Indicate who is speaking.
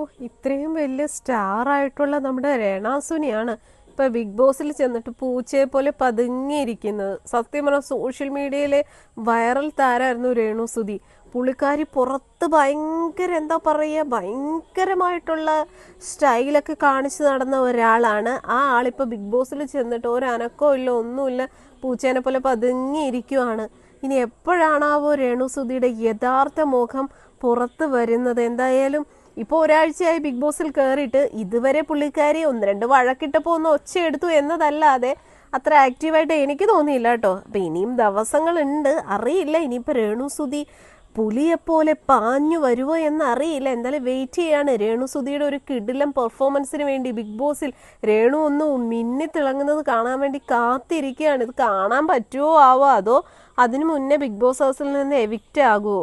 Speaker 1: ഓ ഇത്രയും വലിയ സ്റ്റാർ ആയിട്ടുള്ള നമ്മുടെ രേണാസുനിയാണ് ഇപ്പൊ ബിഗ് ബോസിൽ ചെന്നിട്ട് പൂച്ചയെ പോലെ പതുങ്ങിയിരിക്കുന്നത്. സത്യം പറഞ്ഞാൽ സോഷ്യൽ മീഡിയയിലെ വൈറൽ താരമായിരുന്നു രേണുസുതി പുള്ളിക്കാരി പുറത്ത് ഭയങ്കര എന്താ പറയുക ഭയങ്കരമായിട്ടുള്ള സ്റ്റൈലൊക്കെ കാണിച്ചു നടന്ന ഒരാളാണ്. ആ ആളിപ്പോൾ ബിഗ് ബോസിൽ ചെന്നിട്ട് ഒരനക്കോ ഇല്ല ഒന്നുമില്ല പൂച്ചേനെ പോലെ പതുങ്ങിയിരിക്കുവാണ്. ഇനി എപ്പോഴാണാവോ രേണുസുതിയുടെ യഥാർത്ഥ മുഖം പുറത്ത് വരുന്നത്? എന്തായാലും ഇപ്പോൾ ഒരാഴ്ചയായി ബിഗ് ബോസിൽ കയറിയിട്ട് ഇതുവരെ പുള്ളിക്കാരി ഒന്ന് രണ്ട് വഴക്കിട്ടപ്പോൾ ഒന്ന് ഒച്ചയെടുത്തു എന്നതല്ലാതെ അത്ര ആക്റ്റീവായിട്ട് എനിക്ക് തോന്നിയില്ല കേട്ടോ. അപ്പം ഇനിയും ദിവസങ്ങളുണ്ട്. അറിയില്ല. ഇനിയിപ്പോൾ രേണുസുതി പുലിയെപ്പോലെ പാഞ്ഞു വരുമോ എന്നറിയില്ല എന്തായാലും വെയിറ്റ് ചെയ്യാണ്. രേണുസുതിയുടെ ഒരു കിടിലം പെർഫോമൻസിന് വേണ്ടി ബിഗ് ബോസിൽ രേണു ഒന്ന് മിന്നി തിളങ്ങുന്നത് കാണാൻ വേണ്ടി കാത്തിരിക്കുകയാണ്. ഇത് കാണാൻ പറ്റുമോ ആവോ? അതോ അതിനു മുന്നേ ബിഗ് ബോസ് ഹൗസിൽ നിന്ന് എവിക്റ്റ് ആകുമോ